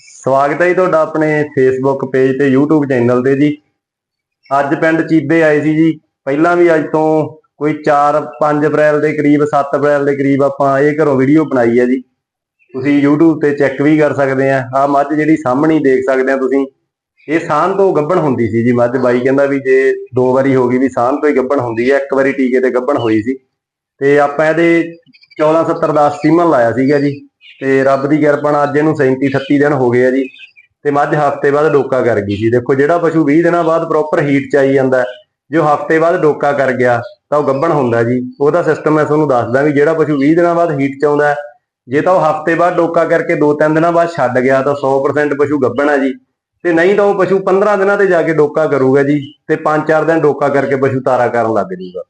ਸਵਾਗਤ ਹੈ ਜੀ ਤੁਹਾਡਾ ਆਪਣੇ ਫੇਸਬੁੱਕ ਪੇਜ ਤੇ YouTube ਚੈਨਲ ਤੇ ਜੀ। ਅੱਜ ਪਿੰਡ ਚੀਬੇ ਆਏ ਸੀ ਜੀ। ਪਹਿਲਾਂ ਵੀ ਅੱਜ ਤੋਂ ਕੋਈ 4 5 ਅਪ੍ਰੈਲ ਦੇ ਕਰੀਬ 7 ਅਪ੍ਰੈਲ ਦੇ ਕਰੀਬ ਆਪਾਂ ਇਹ ਘਰੋਂ ਵੀਡੀਓ ਬਣਾਈ ਹੈ ਜੀ। ਤੁਸੀਂ YouTube ਤੇ ਚੈੱਕ ਵੀ ਕਰ ਸਕਦੇ ਆ। ਆ ਮੱਝ ਜਿਹੜੀ ਸਾਹਮਣੇ ਦੇਖ ਸਕਦੇ ਆ ਤੁਸੀਂ। ਇਹ ਸਾਂਨ ਤੋਂ ਗੱਬਣ ਹੁੰਦੀ ਸੀ ਜੀ। ਮੱਝ ਬਾਈ ਕਹਿੰਦਾ ਵੀ ਜੇ ਦੋ ਵਾਰੀ ਹੋ ਗਈ ਵੀ ਸਾਂਨ ਤੋਂ ਹੀ ਗੱਭਣ ਹੁੰਦੀ ਹੈ। ਇੱਕ ਵਾਰੀ ਟੀਕੇ ਤੇ ਗੱਭਣ ਹੋਈ ਸੀ। ਤੇ ਆਪਾਂ ਇਹਦੇ 1470 ਦਾ ਸੀਮਨ ਲਾਇਆ ਸੀਗਾ ਜੀ। ਤੇ ਰੱਬ ਦੀ ਕਿਰਪਾ ਨਾਲ ਅੱਜ ਇਹਨੂੰ 37 38 ਦਿਨ ਹੋ ਗਏ ਆ ਜੀ। ਤੇ ਮੱਝ ਹਫ਼ਤੇ ਬਾਅਦ ਡੋਕਾ ਕਰ ਗਈ ਜੀ ਦੇਖੋ ਜਿਹੜਾ ਪਸ਼ੂ 20 ਦਿਨਾਂ ਬਾਅਦ ਪ੍ਰੋਪਰ ਹੀਟ ਚ ਆਈ ਜਾਂਦਾ ਹੈ, ਜੋ ਹਫ਼ਤੇ ਬਾਅਦ ਡੋਕਾ ਕਰ ਗਿਆ ਤਾਂ ਉਹ ਗੱਬਣ ਹੁੰਦਾ ਜੀ। ਉਹਦਾ ਸਿਸਟਮ ਮੈਂ ਤੁਹਾਨੂੰ ਦੱਸਦਾ ਵੀ ਜਿਹੜਾ ਪਸ਼ੂ 20 ਦਿਨਾਂ ਬਾਅਦ ਹੀਟ ਚ ਆਉਂਦਾ ਜੇ ਤਾਂ ਉਹ ਹਫ਼ਤੇ ਬਾਅਦ ਡੋਕਾ ਕਰਕੇ 2-3 ਦਿਨਾਂ ਬਾਅਦ ਛੱਡ ਗਿਆ ਤਾਂ 100% ਪਸ਼ੂ ਗੱਬਣ ਹੈ ਜੀ। ਤੇ ਨਹੀਂ ਤਾਂ ਉਹ ਪਸ਼ੂ 15 ਦਿਨਾਂ ਤੇ ਜਾ ਕੇ ਡੋਕਾ ਕਰੂਗਾ ਜੀ ਤੇ 5-4 ਦਿਨ ਡੋਕਾ ਕਰਕੇ ਪਸ਼ੂ ਤਾਰਾ ਕਰਨ ਲੱਗ ਜੂਗਾ।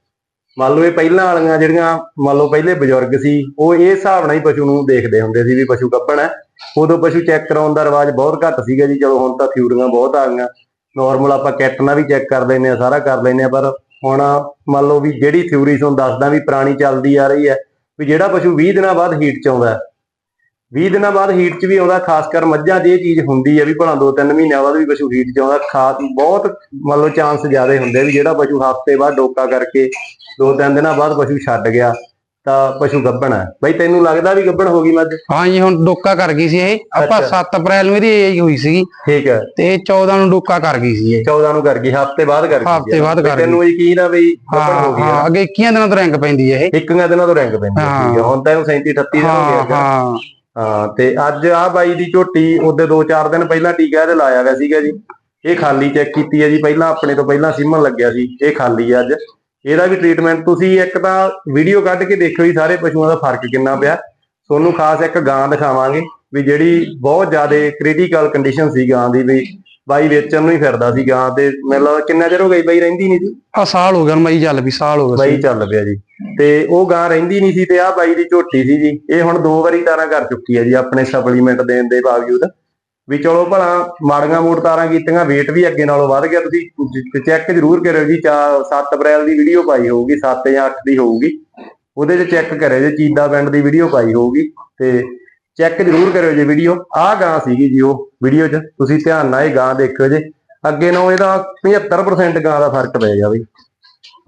ਮੰਨ ਲਓ ਇਹ ਪਹਿਲਾਂ ਵਾਲੀਆਂ ਜਿਹੜੀਆਂ, ਮੰਨ ਲਓ ਪਹਿਲੇ ਬਜ਼ੁਰਗ ਸੀ, ਉਹ ਇਹ ਹਿਸਾਬ ਨਾਲ ਹੀ ਪਸ਼ੂ ਨੂੰ ਦੇਖਦੇ ਹੁੰਦੇ ਸੀ ਵੀ ਪਸ਼ੂ ਕੱਪਣ ਹੈ। ਉਦੋਂ ਪਸ਼ੂ ਚੈੱਕ ਕਰਾਉਣ ਦਾ ਰਿਵਾਜ ਬਹੁਤ ਘੱਟ ਸੀਗਾ ਜੀ ਚਲੋ ਹੁਣ ਤਾਂ ਥਿਊਰੀਆਂ ਬਹੁਤ ਆ ਗਈਆਂ। ਨਾਰਮਲ ਆਪਾਂ ਕੈਟ ਨਾਲ ਵੀ ਚੈੱਕ ਕਰ ਲੈਂਦੇ ਆ ਸਾਰਾ ਕਰ ਲੈਂਦੇ ਆ ਪਰ ਹੁਣ ਮੰਨ ਲਓ ਵੀ ਜਿਹੜੀ ਥਿਊਰੀ ਤੁਹਾਨੂੰ ਦੱਸਦਾ ਵੀ ਪੁਰਾਣੀ ਚੱਲਦੀ ਆ ਰਹੀ ਹੈ, ਵੀ ਜਿਹੜਾ ਪਸ਼ੂ 20 ਦਿਨਾਂ ਬਾਅਦ ਹੀਟ ਚ ਆਉਂਦਾ 20 ਦਿਨਾਂ ਬਾਅਦ ਹੀਟ ਚ ਵੀ ਆਉਂਦਾ ਖਾਸ ਕਰ ਮੱਝਾਂ ਦੀ ਇਹ ਚੀਜ਼ ਹੁੰਦੀ ਹੈ ਵੀ ਭਲਾ 2-3 ਮਹੀਨਿਆਂ ਬਾਅਦ ਵੀ ਪਸ਼ੂ ਹੀਟ ਚ ਆਉਂਦਾ ਖਾਸ ਬਹੁਤ ਮੰਨ ਲਓ ਚਾਂਸ ਜ਼ਿਆਦਾ ਹੁੰਦੇ ਵੀ ਜਿਹੜਾ ਪਸ਼ੂ ਹਫ਼ਤੇ ਬਾਅਦ ਡੋਕਾ ਕਰਕੇ 2-3 ਦਿਨਾਂ ਬਾਅਦ ਪਸ਼ੂ ਛੱਡ ਗਿਆ ਤਾਂ ਪਸ਼ੂ ਗੱਭਣ ਹੈ ਬਈ ਤੈਨੂੰ ਲੱਗਦਾ ਵੀ ਗੱਭਣ ਹੋ ਗਈ ਮੱਝ? ਹਾਂ ਜੀ ਹੁਣ ਡੋਕਾ ਕਰ ਗਈ ਸੀ ਇਹ। ਆਪਾਂ ਅੱਛਾ। 7 ਅਪ੍ਰੈਲ ਨੂੰ ਇਹਦੀ ਏਜ ਹੋਈ ਸੀਗੀ। ਠੀਕ ਹੈ ਤੇ 14 ਨੂੰ ਡੋਕਾ ਕਰ ਗਈ ਸੀ ਇਹ। 14 ਨੂੰ ਕਰ ਗਈ ਹਫ਼ਤੇ ਬਾਅਦ ਕਰ ਗਈ ਹਫ਼ਤੇ ਬਾਅਦ ਕਰ ਗਈ। ਤੈਨੂੰ ਯਕੀਨ ਆ ਬਈ ਗੱਭਣ ਹੋ ਗਈ ਅੱਗੇ 21 ਦਿਨਾਂ ਤੋਂ ਰੈਂਕ ਪੈਂਦੀ ਹੈ ਇਹ। ਇੱਕੀਆਂ ਦਿਨਾਂ ਤੋਂ ਰੈਂਕ ਪੈਂਦੀ ਹੈ। ਠੀਕ ਹੈ ਹੁਣ ਤਾਂ ਇਹਨੂੰ 37 38 ਦਿਨ ਹਾਂ। ਹਾਂ, ਤੇ ਅੱਜ ਆ ਬਾਈ ਦੀ ਝੋਟੀ ਉਹਦੇ 2-4 ਦਿਨ ਪਹਿਲਾਂ ਟੀਕਾ ਇਹਦੇ ਲਾਇਆ ਗਿਆ ਸੀਗਾ ਜੀ। ਇਹ ਖਾਲੀ ਚੈੱਕ ਕੀਤੀ ਹੈ ਜੀ, ਪਹਿਲਾਂ ਆਪਣੇ ਤੋਂ ਪਹਿਲਾਂ ਸਿਮਨ ਲੱਗਿਆ ਸੀ, ਇਹ ਖਾਲੀ ਹੈ ਅੱਜ। ਇਹਦਾ ਵੀ ਟ੍ਰੀਟਮੈਂਟ ਤੁਸੀਂ ਇੱਕ ਤਾਂ ਵੀਡੀਓ ਕੱਢ ਕੇ ਦੇਖਿਓ ਜੀ, ਸਾਰੇ ਪਸ਼ੂਆਂ ਦਾ ਫ਼ਰਕ ਕਿੰਨਾ ਪਿਆ। ਤੁਹਾਨੂੰ ਖਾਸ ਇੱਕ ਗਾਂ ਦਿਖਾਵਾਂਗੇ ਵੀ ਜਿਹੜੀ ਬਹੁਤ ਜ਼ਿਆਦਾ ਕ੍ਰਿਟੀਕਲ ਕੰਡੀਸ਼ਨ ਸੀ ਗਾਂ ਦੀ ਵੀ ਬਾਈ ਵੇਚਣ ਨੂੰ ਹੀ ਫਿਰਦਾ ਸੀ ਗਾਂ ਤੇ ਮੈਨੂੰ ਲੱਗਦਾ ਕਿੰਨਾ ਚਿਰ ਹੋ ਜੀ ਬਾਈ ਰਹਿੰਦੀ ਨਹੀਂ ਸੀ ਆ ਸਾਲ ਹੋ ਗਿਆ ਮਈ ਚੱਲ ਵੀ ਸਾਲ ਹੋ ਗਿਆ ਬਾਈ ਚੱਲ ਪਿਆ ਜੀ। ਤੇ ਉਹ ਗਾਂ ਰਹਿੰਦੀ ਨਹੀਂ ਸੀ ਤੇ ਆਹ ਬਾਈ ਦੀ ਝੋਟੀ ਸੀ ਜੀ। ਇਹ ਹੁਣ ਦੋ ਵਾਰੀ ਤਾਰਾਂ ਕਰ ਚੁੱਕੀ ਹੈ ਜੀ ਆਪਣੇ ਸਪਲੀਮੈਂਟ ਦੇਣ ਦੇ ਬਾਵਜੂਦ। ਵੀ ਚਲੋ ਭਲਾ ਮਾੜੀਆਂ ਮੋੜ ਤਾਰਾਂ ਕੀਤੀਆਂ weight ਵੀ ਅੱਗੇ ਨਾਲੋਂ ਵੱਧ ਗਿਆ। ਤੁਸੀਂ ਚੈੱਕ ਜ਼ਰੂਰ ਕਰਿਓ ਜੀ 7 ਅਪ੍ਰੈਲ ਦੀ ਵੀਡੀਓ ਪਾਈ ਹੋਊਗੀ 7 ਜਾਂ 8 ਦੀ ਹੋਊਗੀ। ਉਹਦੇ 'ਚ ਚੈੱਕ ਕਰਿਓ ਜੀ ਚੀਦਾ ਪਿੰਡ ਦੀ ਵੀਡੀਓ ਪਾਈ ਹੋਊਗੀ। ਤੇ ਚੈੱਕ ਜ਼ਰੂਰ ਕਰਿਓ ਜੀ ਵੀਡੀਓ ਆਹ ਗਾਂ ਸੀਗੀ ਜੀ ਉਹ ਵੀਡੀਓ 'ਚ। ਤੁਸੀਂ ਧਿਆਨ ਨਾਲ ਇਹ ਗਾਂ ਦੇਖਿਓ ਜੀ। ਅੱਗੇ ਨਾਲੋਂ ਇਹਦਾ 75% ਗਾਂ ਦਾ ਫ਼ਰਕ ਪੈ ਗਿਆ ਬਈ।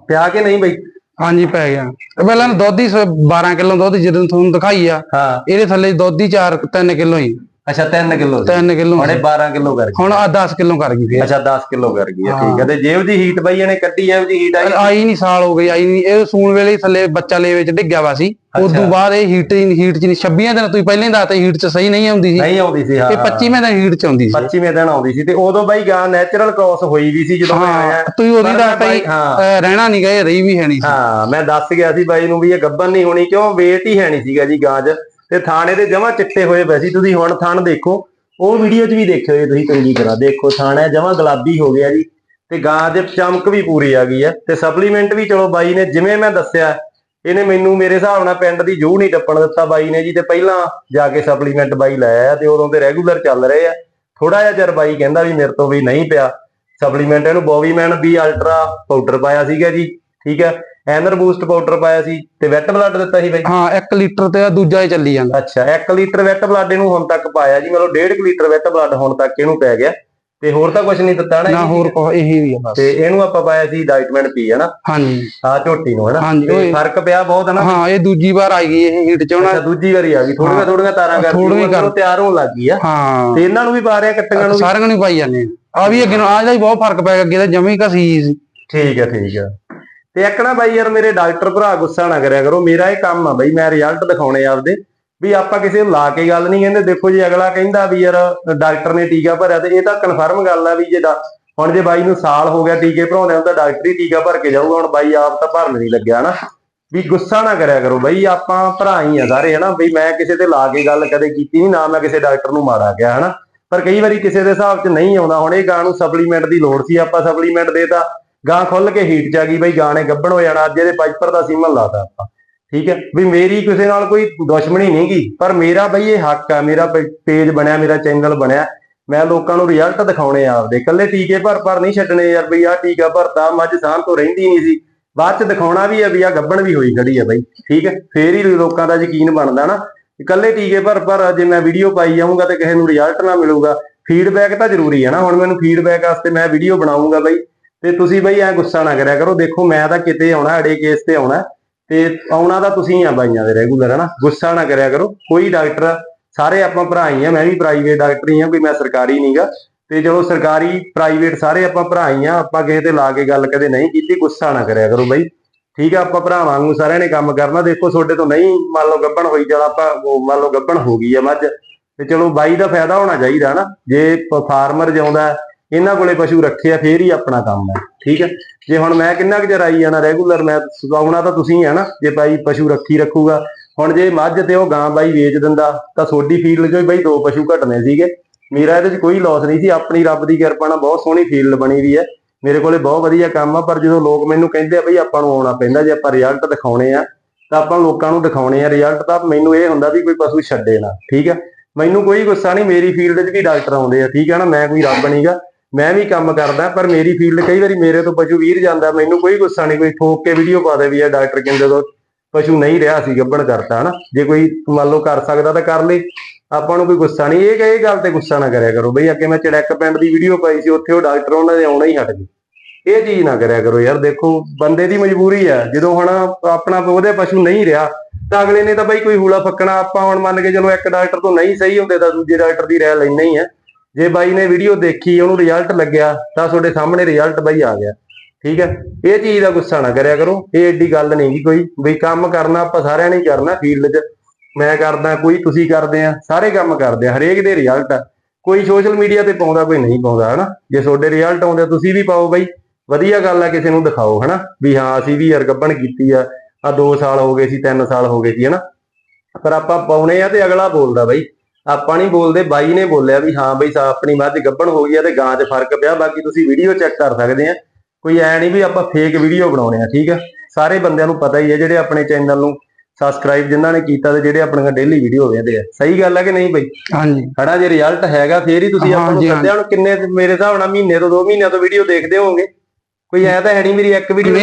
ਪਿਆ ਕਿ ਨਹੀਂ ਬਈ? ਹਾਂਜੀ ਪੈ ਗਿਆ। ਪਹਿਲਾਂ ਦੁੱਧ ਹੀ ਸ- 12 ਕਿਲੋ ਦੁੱਧ ਜਦੋਂ ਤੁਹਾਨੂੰ ਦਿਖਾਈ ਆ ਹਾਂ। ਇਹਦੇ ਥੱਲੇ ਦੁੱਧ ਹੀ 4 3 ਕਿਲੋ ਹੀ। ਅੱਛਾ 3 ਕਿਲੋ 3 ਕਿਲੋ ਹੁਣੇ 12 ਕਿਲੋ ਕਰ ਗਈ। ਹੁਣ ਆ 10 ਕਿਲੋ ਕਰ ਗਈ ਫੇਰ। ਅੱਛਾ 10 ਕਿਲੋ ਕਰ ਗਈ ਹੈ ਠੀਕ ਹੈ। ਤੇ ਜੇਬ ਦੀ ਹੀਟ ਬਈ ਇਹਨੇ ਕੱਢੀ ਹੈ ਉਹਦੀ ਹੀਟ ਆਈ ਆਈ ਨਹੀਂ ਸਾਲ ਹੋ ਗਈ ਆਈ ਨਹੀਂ ਇਹ ਸੂਣ ਵੇਲੇ ਹੀ ਥੱਲੇ ਬੱਚਾ ਲੈ ਵਿੱਚ ਡਿੱਗਿਆ ਵਾ ਸੀ। ਉਸ ਤੋਂ ਬਾਅਦ ਇਹ ਹੀਟ ਹੀਟ ਚ ਨਹੀਂ 26 ਦਿਨ ਤੁਸੀਂ ਪਹਿਲਾਂ ਹੀ ਦੱਸਤਾ ਹੀਟ ਚ ਸਹੀ ਨਹੀਂ ਆਉਂਦੀ ਸੀ। ਨਹੀਂ ਆਉਂਦੀ ਸੀ ਹਾਂ। ਤੇ 25ਵੇਂ ਦਿਨ ਹੀਟ ਚ ਆਉਂਦੀ ਸੀ। 25ਵੇਂ ਦਿਨ ਆਉਂਦੀ ਸੀ ਤੇ ਉਦੋਂ ਬਾਈ ਗਾਂ ਨੈਚੁਰਲ ਕ੍ਰਾਸ ਹੋਈ ਵੀ ਸੀ ਜਦੋਂ ਮੈਂ ਆਇਆ। ਤੁਸੀਂ ਉਹਦੀ ਪਰ ਦਾ ਮੈਂ ਤਾਂ ਬਾਈ- ਹਾਂ। ਰਹਿਣਾ ਨਹੀਂ ਗਏ ਰਹੀ ਵੀ ਹੈ ਨਹੀਂ ਸੀ। ਹਾਂ ਮੈਂ ਦੱਸ ਗਿਆ ਸੀ ਬਾਈ ਨੂੰ ਵੀ ਇਹ ਗੱਬਨ ਨਹੀਂ ਹੋਣੀ ਕਿਉਂ? weight ਹੀ ਹੈ ਨਹੀਂ ਸੀਗਾ ਜੀ ਗਾਂ 'ਚ। ਤੇ ਥਾਣੇ ਦੇ ਜਮਾ ਚਿੱਟੇ ਹੋਏ ਪਏ ਸੀ। ਤੁਸੀਂ ਹੁਣ ਥਾਣ ਦੇਖੋ, ਉਹ ਵੀਡੀਓ 'ਚ ਵੀ ਦੇਖਿਓ ਜੀ ਤੁਸੀਂ ਚੰਗੀ ਤਰ੍ਹਾਂ। ਦੇਖੋ, ਥਣ ਜਮਾ ਗੁਲਾਬੀ ਹੋ ਗਿਆ ਜੀ ਤੇ ਗਾਂ ਦੇ ਚਮਕ ਵੀ ਪੂਰੀ ਆ ਗਈ ਹੈ ਤੇ ਸਪਲੀਮੈਂਟ ਵੀ ਚਲੋ ਬਾਈ ਨੇ, ਜਿਵੇਂ ਮੈਂ ਦੱਸਿਆ, ਇਹਨੇ ਮੈਨੂੰ ਮੇਰੇ ਹਿਸਾਬ ਨਾਲ ਪਿੰਡ ਦੀ ਜੂਹ ਨਹੀਂ ਟੱਪਣ ਦਿੱਤਾ ਬਾਈ ਨੇ ਜੀ ਤੇ ਪਹਿਲਾਂ ਜਾ ਕੇ ਸਪਲੀਮੈਂਟ ਬਾਈ ਲਾਇਆ ਆ ਤੇ ਉਦੋਂ ਤੇ ਰੈਗੂਲਰ ਚੱਲ ਰਹੇ ਆ। ਥੋੜਾ ਜਿਹਾ ਚਿਰ ਬਾਈ ਕਹਿੰਦਾ ਵੀ ਮੇਰੇ ਤੋਂ ਵੀ ਨਹੀਂ ਪਿਆ। ਸਪਲੀਮੈਂਟ ਇਹਨੂੰ ਬੋਵੀਮੈਨ ਵੀ ਅਲਟਰਾ ਪਾਊਡਰ ਪਾਇਆ ਸੀਗਾ ਜੀ, ਠੀਕ ਹੈ। ਐਨਰ ਬੂਸਟ ਪਾਊਡਰ ਪਾਇਆ ਸੀ ਤੇ ਵੈਟ ਬਲੱਡ ਦਿੱਤਾ ਸੀ ਬਾਈ? ਹਾਂ 1 ਲੀਟਰ ਤੇ ਦੂਜਾ ਹੀ ਚੱਲੀ ਜਾਂਦਾ। ਅੱਛਾ 1 ਲੀਟਰ ਵੈਟ ਬਲੱਡ ਇਹਨੂੰ ਹੁਣ ਤੱਕ ਪਾਇਆ ਜੀ ਮਤਲਬ 1.5 ਲੀਟਰ ਵੈਟ ਬਲੱਡ ਹੁਣ ਤੱਕ ਇਹਨੂੰ ਪੈ ਗਿਆ। ਤੇ ਹੋਰ ਤਾਂ ਕੁਝ ਨਹੀਂ ਦਿੱਤਾ ਨਾ ਨਾ। ਹੋਰ ਇਹੀ ਵੀ ਆ ਬਸ। ਤੇ ਇਹਨੂੰ ਆਪਾਂ ਪਾਇਆ ਸੀ ਡਾਈਟਮੈਂਟ ਪੀ ਹੈ ਨਾ ਹਾਂਜੀ। ਆ ਝੋਟੀ ਨੂੰ ਹੈ ਨਾ ਤੇ। ਫ਼ਰਕ ਪਿਆ ਬਹੁਤ ਹੈ ਨਾ ਹਾਂ ਇਹ ਦੂਜੀ ਵਾਰ ਆਈ ਗਈ ਇਹ ਹੀਟ ਚ ਅੱਛਾ ਦੂਜੀ ਵਾਰੀ ਆ ਗਈ ਥੋੜੀਆਂ ਥੋੜੀਆਂ ਤਾਰਾਂ ਕਰਦੀ ਉਹ ਤਿਆਰ ਹੋਣ ਲੱਗ ਗਈ ਆ। ਹਾਂ। ਤੇ ਇਹਨਾਂ ਨੂੰ ਵੀ ਪਾ ਰਿਆ ਕੱਟੀਆਂ ਨੂੰ ਸਾਰਿਆਂ ਨੂੰ ਹੀ ਪਾਈ ਜਾਂਦੇ ਆ। ਆ ਵੀ ਅੱਗੇ ਨੂੰ ਦਾ ਹੀ ਬਹੁਤ ਫ਼ਰਕ ਪੈ ਗਿਆ ਅੱਗੇ ਤਾਂ ਜਮੀ ਘਸੀ ਸੀ। ਠੀਕ ਹੈ ਠੀਕ ਹੈ ਤੇ ਇੱਕ ਨਾ ਬਾਈ ਯਾਰ ਮੇਰੇ ਡਾਕਟਰ ਭਰਾ ਗੁੱਸਾ ਨਾ ਕਰਿਆ ਕਰੋ, ਮੇਰਾ ਇਹ ਕੰਮ ਆ ਬਾਈ, ਮੈਂ ਰਿਜ਼ਲਟ ਦਿਖਾਉਣੇ ਆਪਦੇ, ਵੀ ਆਪਾਂ ਕਿਸੇ ਨੂੰ ਲਾ ਕੇ ਗੱਲ ਨਹੀਂ ਕਹਿੰਦੇ, ਦੇਖੋ ਜੀ ਅਗਲਾ ਕਹਿੰਦਾ ਵੀ ਯਾਰ ਡਾਕਟਰ ਨੇ ਟੀਕਾ ਭਰਿਆ ਤੇ ਇਹ ਤਾਂ ਕਨਫਰਮ ਗੱਲ ਆ ਵੀ ਜੇ ਹੁਣ ਜੇ ਬਾਈ ਨੂੰ ਸਾਲ ਹੋ ਗਿਆ ਟੀਕੇ ਭਰਾਉਂਦੇ ਨੂੰ ਡਾਕਟਰ ਹੀ ਟੀਕਾ ਭਰ ਕੇ ਜਾਊਗਾ, ਹੁਣ ਬਾਈ ਆਪ ਤਾਂ ਭਰਨ ਨਹੀਂ ਲੱਗਿਆ ਨਾ ਵੀ ਗੁੱਸਾ ਨਾ ਕਰਿਆ ਕਰੋ ਬਈ, ਆਪਾਂ ਭਰਾ ਹੀ ਆ ਸਾਰੇ ਹਨਾ, ਵੀ ਮੈਂ ਕਿਸੇ ਤੇ ਲਾ ਕੇ ਗੱਲ ਕਦੇ ਕੀਤੀ ਨਹੀਂ, ਨਾ ਮੈਂ ਕਿਸੇ ਡਾਕਟਰ ਨੂੰ ਮਾੜਾ ਗਿਆ ਹਨਾ। ਪਰ ਕਈ ਵਾਰੀ ਕਿਸੇ ਦੇ ਹਿਸਾਬ 'ਚ ਨਹੀਂ ਆਉਂਦਾ, ਹੁਣ ਇਹ ਗਾਂ ਨੂੰ ਸਪਲੀਮੈਂਟ ਦੀ ਲੋੜ ਸੀ, ਆਪਾਂ ਸਪਲੀਮੈਂਟ ਦੇਤਾ ਗਾਂ ਖੁੱਲ ਕੇ ਹੀਟ 'ਚ ਆ ਗਈ ਬਈ, ਗਾਂ ਨੇ ਗੱਭਣ ਹੋ ਜਾਣਾ, ਅੱਜ ਇਹਦੇ ਪਾਈਪਰ ਦਾ ਸੀਮਨ ਲਾਤਾ ਆਪਾਂ। ਠੀਕ ਹੈ? ਵੀ ਮੇਰੀ ਕਿਸੇ ਨਾਲ ਕੋਈ ਦੁਸ਼ਮਣੀ ਨਹੀਂ ਗੀ, ਪਰ ਮੇਰਾ ਬਈ ਇਹ ਹੱਕ ਆ, ਮੇਰਾ ਪੇਜ ਬਣਿਆ, ਮੇਰਾ ਚੈਨਲ ਬਣਿਆ। ਮੈਂ ਲੋਕਾਂ ਨੂੰ ਰਿਜ਼ਲਟ ਦਿਖਾਉਣੇ ਆ ਆਪਦੇ। ਇਕੱਲੇ ਟੀਕੇ ਭਰ ਭਰ ਨਹੀਂ ਛੱਡਣੇ ਯਾਰ ਬਈ, ਆਹ ਟੀਕਾ ਭਰਤਾ ਮੱਝ ਸਾਹ ਤੋਂ ਰਹਿੰਦੀ ਨਹੀਂ ਸੀ। ਬਾਅਦ ਚ ਦਿਖਾਉਣਾ ਵੀ ਆ ਵੀ ਆ ਗੱਬਣ ਵੀ ਹੋਈ ਖੜੀ ਆ ਬਈ। ਠੀਕ ਹੈ? ਫੇਰ ਹੀ ਲੋਕਾਂ ਦਾ ਯਕੀਨ ਬਣਦਾ ਨਾ। ਇਕੱਲੇ ਟੀਕੇ ਭਰ ਭਰ ਜੇ ਮੈਂ ਵੀਡੀਓ ਪਾਈ ਜਾਊਂਗਾ ਤੇ ਕਿਸੇ ਨੂੰ ਰਿਜ਼ਲਟ ਨਾ ਮਿਲੂਗਾ। ਫੀਡਬੈਕ ਤਾਂ ਜ਼ਰੂਰੀ ਹੈ ਨਾ। ਹੁਣ ਮੈਨੂੰ ਫੀਡਬੈਕ ਵਾਸਤੇ ਮੈਂ ਵੀਡੀਓ ਬਣਾਉਂਗਾ ਬਈ। ਤੇ ਤੁਸੀਂ ਬਈ ਐ ਗੁੱਸਾ ਨਾ ਕਰਿਆ ਕਰੋ। ਦੇਖੋ, ਮੈਂ ਤਾਂ ਕਿਤੇ ਆਉਣਾ, ਅੜੇ ਕੇਸ ਤੇ ਆਉਣਾ। ਤੇ ਆਉਣਾ ਤਾਂ ਤੁਸੀਂ ਆ ਬਾਈਆਂ ਦੇ ਰੈਗੂਲਰ ਹਨਾ? ਗੁੱਸਾ ਨਾ ਕਰਿਆ ਕਰੋ। ਕੋਈ ਡਾਕਟਰ, ਸਾਰੇ ਆਪਾਂ ਭਰਾ ਹੀ ਆ, ਮੈਂ ਵੀ ਪ੍ਰਾਈਵੇਟ ਡਾਕਟਰ ਹੀ ਆ, ਕੋਈ ਮੈਂ ਸਰਕਾਰੀ ਨਹੀਂਗਾ ਤੇ ਚਲੋ, ਸਰਕਾਰੀ ਪ੍ਰਾਈਵੇਟ ਸਾਰੇ ਆਪਾਂ ਭਰਾ ਹੀ ਆ, ਆਪਾਂ ਕਿਸੇ ਤੇ ਲਾ ਕੇ ਗੱਲ ਕਦੇ ਨਹੀਂ ਕੀਤੀ, ਗੁੱਸਾ ਨਾ ਕਰਿਆ ਕਰੋ ਬਈ। ਠੀਕ ਆ, ਆਪਾਂ ਭਰਾਵਾਂ ਵਾਂਗੂ ਸਾਰਿਆਂ ਨੇ ਕੰਮ ਕਰਨਾ। ਦੇਖੋ, ਤੁਹਾਡੇ ਤੋਂ ਨਹੀਂ ਮੰਨ ਲਓ ਗੱਬਣ ਹੋਈ, ਚਲ ਆਪਾਂ ਉਹ ਮੰਨ ਲਓ ਗੱਬਣ ਹੋ ਗਈ ਆ ਮੱਝ। ਤੇ ਚਲੋ, ਬਾਈ ਦਾ ਫਾਇਦਾ ਹੋਣਾ ਚਾਹੀਦਾ ਨਾ ਜੇ ਫਾਰਮਰ ਜਿਉਂਦਾ ਇਹਨਾਂ ਕੋਲੇ ਪਸ਼ੂ ਰੱਖੇ ਆ, ਫੇਰ ਹੀ ਆਪਣਾ ਕੰਮ ਹੈ, ਠੀਕ ਹੈ? ਜੇ ਹੁਣ ਮੈਂ ਕਿੰਨਾ ਕੁ ਚਿਰ ਆਈ ਜਾਣਾ ਰੈਗੂਲਰ ਮੈਂ ਸੁਣਾਉਣਾ ਤਾਂ ਤੁਸੀਂ ਹੈ ਨਾ, ਜੇ ਬਾਈ ਪਸ਼ੂ ਰੱਖੀ ਰੱਖੂਗਾ। ਹੁਣ ਜੇ ਮੱਝ ਤੇ ਉਹ ਗਾਂ ਬਾਈ ਵੇਚ ਦਿੰਦਾ, ਤਾਂ ਸੋਡੀ ਫੀਲਡ 'ਚੋਂ ਹੀ ਬਾਈ ਦੋ ਪਸ਼ੂ ਘਟਨੇ ਸੀਗੇ। ਮੇਰਾ ਇਹਦੇ 'ਚ ਕੋਈ ਲਾਸ ਨਹੀਂ ਸੀ, ਆਪਣੀ ਰੱਬ ਦੀ ਕਿਰਪਾ ਨਾਲ ਬਹੁਤ ਸੋਹਣੀ ਫੀਲਡ ਬਣੀ ਵੀ ਹੈ। ਮੇਰੇ ਕੋਲੇ ਬਹੁਤ ਵਧੀਆ ਕੰਮ ਆ, ਪਰ ਜਦੋਂ ਲੋਕ ਮੈਨੂੰ ਕਹਿੰਦੇ ਆ ਬਈ ਆਪਾਂ ਨੂੰ ਆਉਣਾ ਪੈਂਦਾ, ਜੇ ਆਪਾਂ ਰਿਜ਼ਲਟ ਦਿਖਾਉਣੇ ਆ, ਤਾਂ ਆਪਾਂ ਲੋਕਾਂ ਨੂੰ ਦਿਖਾਉਣੇ ਆ। ਰਿਜ਼ਲਟ ਤਾਂ ਮੈਨੂੰ ਇਹ ਹੁੰਦਾ ਵੀ ਕੋਈ ਪਸ਼ੂ ਛੱਡੇ ਨਾ, ਠੀਕ ਹੈ? ਮੈਨੂੰ ਕੋਈ ਗੁੱਸਾ ਨਹੀਂ, ਮੇਰੀ ਫੀਲਡ 'ਚ ਵੀ ਡਾਕਟਰ ਆਉਂਦੇ ਆ, ਠੀਕ ਹੈ ਨਾ? ਮੈਂ ਕੋਈ ਰੱਬ ਨਹੀਂਗਾ ਮੈਂ ਵੀ ਕੰਮ ਕਰਦਾ, ਪਰ ਮੇਰੀ ਫੀਲਡ ਕਈ ਵਾਰੀ ਮੇਰੇ ਤੋਂ ਪਸ਼ੂ ਵੀਰ ਜਾਂਦਾ, ਮੈਨੂੰ ਕੋਈ ਗੁੱਸਾ ਨਹੀਂ, ਕੋਈ ਠੋਕ ਕੇ ਵੀਡੀਓ ਪਾ ਦੇ ਵੀ ਇਹ ਡਾਕਟਰ ਕਹਿੰਦੇ ਤੋਂ ਪਸ਼ੂ ਨਹੀਂ ਰਿਹਾ ਸੀ ਗੱਭਣ ਕਰਤਾ, ਹਨਾ? ਜੇ ਕੋਈ ਮੰਨ ਲਓ ਕਰ ਸਕਦਾ ਤਾਂ ਕਰ ਲੇ, ਆਪਾਂ ਨੂੰ ਕੋਈ ਗੁੱਸਾ ਨਹੀਂ, ਇਹ ਇਹ ਗੱਲ ਤੇ ਗੁੱਸਾ ਨਾ ਕਰਿਆ ਕਰੋ, ਬਈ ਅੱਗੇ ਮੈਂ ਚੜੈਕ ਪਿੰਡ ਦੀ ਵੀਡੀਓ ਪਾਈ ਸੀ, ਉੱਥੇ ਉਹ ਡਾਕਟਰ ਉਹਨਾਂ ਦੇ ਆਉਣਾ ਹੀ ਹਟ ਗਏ। ਇਹ ਚੀਜ਼ ਨਾ ਕਰਿਆ ਕਰੋ ਯਾਰ, ਦੇਖੋ, ਬੰਦੇ ਦੀ ਮਜਬੂਰੀ ਆ, ਜਦੋਂ ਹੁਣ ਆਪਣਾ ਉਹਦੇ ਪਸ਼ੂ ਨਹੀਂ ਰਿਹਾ, ਤਾਂ ਅਗਲੇ ਨੇ ਤਾਂ ਬਈ ਕੋਈ ਹੂਲਾ ਫੱਕਣਾ, ਆਪਾਂ ਹੁਣ ਮੰਨ ਕੇ ਚਲੋ ਇੱਕ ਡਾਕਟਰ ਤੋਂ ਨਹੀਂ ਸਹੀ ਹੁੰਦੇ ਤਾਂ ਦੂਜੇ ਡਾਕਟਰ ਦੀ ਰਾਇ ਲੈਣਾ ਹੀ ਆ। ਜੇ ਬਾਈ ਨੇ ਵੀਡੀਓ ਦੇਖੀ, ਉਹਨੂੰ ਰਿਜ਼ਲਟ ਲੱਗਿਆ, ਤਾਂ ਤੁਹਾਡੇ ਸਾਹਮਣੇ ਰਿਜ਼ਲਟ ਬਾਈ ਆ ਗਿਆ। ਠੀਕ ਹੈ? ਇਹ ਚੀਜ਼ ਦਾ ਗੁੱਸਾ ਨਾ ਕਰਿਆ ਕਰੋ। ਇਹ ਏਡੀ ਗੱਲ ਨਹੀਂ ਗੀ ਕੋਈ ਬਈ ਕੰਮ ਕਰਨਾ, ਆਪਾਂ ਸਾਰਿਆਂ ਨੇ ਕਰਨਾ ਫੀਲਡ 'ਚ। ਮੈਂ ਕਰਦਾ, ਕੋਈ ਤੁਸੀਂ ਕਰਦੇ ਆ, ਸਾਰੇ ਕੰਮ ਕਰਦੇ ਆ, ਹਰੇਕ ਦੇ ਰਿਜ਼ਲਟ ਆ। ਕੋਈ ਸੋਸ਼ਲ ਮੀਡੀਆ ਤੇ ਪਾਉਂਦਾ, ਕੋਈ ਨਹੀਂ ਪਾਉਂਦਾ, ਹਨਾ? ਜੇ ਤੁਹਾਡੇ ਰਿਜ਼ਲਟ ਆਉਂਦੇ ਤੁਸੀਂ ਵੀ ਪਾਓ ਬਾਈ। ਵਧੀਆ ਗੱਲ ਆ, ਕਿਸੇ ਨੂੰ ਦਿਖਾਓ, ਹਨਾ? ਵੀ ਹਾਂ, ਅਸੀਂ ਵੀ ਯਾਰ ਕੀਤੀ ਆ। ਆ 2 ਸਾਲ ਹੋ ਗਏ ਸੀ 3 ਸਾਲ ਹੋ ਗਏ ਸੀ, ਹਨਾ? ਪਰ ਆਪਾਂ ਪਾਉਣੇ ਆ ਤੇ ਅਗਲਾ ਬੋਲਦਾ ਬਾਈ। ਆਪਾਂ ਨਹੀਂ ਬੋਲਦੇ ਬਾਈ ਨੇ ਬੋਲਿਆ ਵੀ ਹਾਂ ਬਈ ਸਾ ਆਪਣੀ ਮੱਝ ਗੱਭਣ ਹੋ ਗਈ ਆ ਤੇ ਗਾਂ 'ਚ ਫ਼ਰਕ ਪਿਆ ਬਾਕੀ ਤੁਸੀਂ ਵੀਡੀਓ ਚੈੱਕ ਕਰ ਸਕਦੇ ਆ। ਕੋਈ ਐ ਨਹੀਂ ਵੀ ਆਪਾਂ ਫੇਕ ਵੀਡੀਓ ਬਣਾਉਣੇ ਆ ਠੀਕ ਆ? ਸਾਰੇ ਬੰਦਿਆਂ ਨੂੰ ਪਤਾ ਹੀ ਹੈ ਜਿਹੜੇ ਆਪਣੇ ਚੈਨਲ ਨੂੰ ਸਬਸਕ੍ਰਾਈਬ ਜਿਨ੍ਹਾਂ ਨੇ ਕੀਤਾ ਤੇ ਜਿਹੜੇ ਆਪਣੀਆਂ ਡੇਲੀ ਵੀਡੀਓ ਵੇਖਦੇ ਆ। ਸਹੀ ਗੱਲ ਹੈ ਕਿ ਨਹੀਂ ਬਈ? ਹਾਂਜੀ। ਹਨਾ ਜੇ ਰਿਜ਼ਲਟ ਹੈਗਾ ਫੇਰ ਹੀ ਤੁਸੀਂ ਆਪਾਂ ਨੂੰ ਸੱਦਿਆ ਹੁਣ ਕਿੰਨੇ ਮੇਰੇ ਹਿਸਾਬ ਨਾਲ ਮਹੀਨੇ ਤੋਂ 2 ਮਹੀਨਿਆਂ ਤੋਂ ਵੀਡੀਓ ਦੇਖਦੇ ਹੋਵੋਗੇ। ਕੋਈ ਐ ਤਾਂ ਹੈ ਨਹੀਂ ਮੇਰੀ ਇੱਕ ਵੀਡੀਓ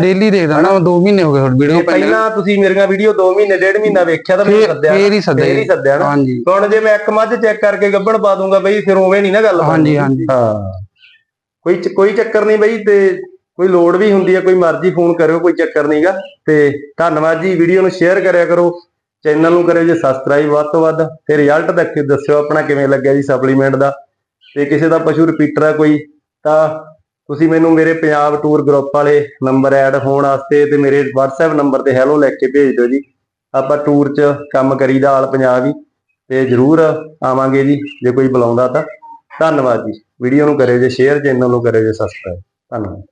ਡੇਲੀ ਦੇਖਦਾ ਨਾ 2 ਮਹੀਨੇ ਹੋ ਗਏ ਹੁਣ ਵੀਡੀਓ ਪਹਿਲਾਂ। ਤੁਸੀਂ ਮੇਰੀਆਂ ਵੀਡੀਓ 2 ਮਹੀਨੇ ਡੇਢ ਮਹੀਨਾ ਵੇਖਿਆ ਤਾਂ ਮੈਨੂੰ ਸੱਦਿਆ ਫੇਰ ਹੀ ਸੱਦਿਆ ਫੇਰ ਹੀ। ਸੱਦਿਆ ਨਾ। ਹਾਂਜੀ। ਹੁਣ ਜੇ ਮੈਂ ਇੱਕ ਮੱਝ ਚੈੱਕ ਕਰਕੇ ਗੱਬਣ ਪਾ ਦੂੰਗਾ ਬਈ ਫਿਰ ਉਵੇਂ ਨਹੀਂ ਨਾ ਗੱਲ। ਹਾਂਜੀ ਹਾਂਜੀ। ਹਾਂ। ਕੋਈ ਕੋਈ ਚੱਕਰ ਨਹੀਂ ਬਈ ਤੇ ਕੋਈ ਲੋੜ ਵੀ ਹੁੰਦੀ ਹੈ ਕੋਈ ਮਰਜ਼ੀ ਫੋਨ ਕਰਿਓ ਕੋਈ ਚੱਕਰ ਨਹੀਂਗਾ ਤੇ ਧੰਨਵਾਦ ਜੀ ਵੀਡੀਓ ਨੂੰ ਸ਼ੇਅਰ ਕਰਿਆ ਕਰੋ। ਚੈਨਲ ਨੂੰ ਕਰਿਓ ਜੀ ਸਬਸਕ੍ਰਾਈਬ ਵੱਧ ਤੋਂ ਵੱਧ। ਤੇ ਰਿਜ਼ਲਟ ਦੇਖ ਕੇ ਦੱਸਿਓ ਆਪਣਾ ਕਿਵੇਂ ਲੱਗਿਆ ਜੀ ਸਪਲੀਮੈਂਟ ਦਾ। ਤੇ ਕਿਸੇ ਦਾ ਪਸ਼ੂ ਰਿਪੀਟਰ ਆ ਕੋਈ ਤਾਂ ਤੁਸੀਂ ਮੈਨੂੰ ਮੇਰੇ ਪੰਜਾਬ ਟੂਰ ਗਰੁੱਪ ਵਾਲੇ ਨੰਬਰ ਐਡ ਹੋਣ ਵਾਸਤੇ ਤੇ ਮੇਰੇ WhatsApp ਨੰਬਰ ਤੇ ਹੈਲੋ ਲਿਖ ਕੇ ਭੇਜ ਦਿਓ ਜੀ। ਆਪਾਂ ਟੂਰ 'ਚ ਕੰਮ ਕਰੀਦਾ ਆਲ ਪੰਜਾਬ ਹੀ, ਤੇ ਜਰੂਰ ਆਵਾਂਗੇ ਜੀ, ਜੇ ਕੋਈ ਬੁਲਾਉਂਦਾ ਤਾਂ। ਧੰਨਵਾਦ ਜੀ। ਵੀਡੀਓ ਨੂੰ ਕਰਿਓ ਜੇ ਸ਼ੇਅਰ ਚੈਨਲ ਨੂੰ ਕਰਿਓ ਜੇ ਸਬਸਕ੍ਰਾਈਬ ਧੰਨਵਾਦ।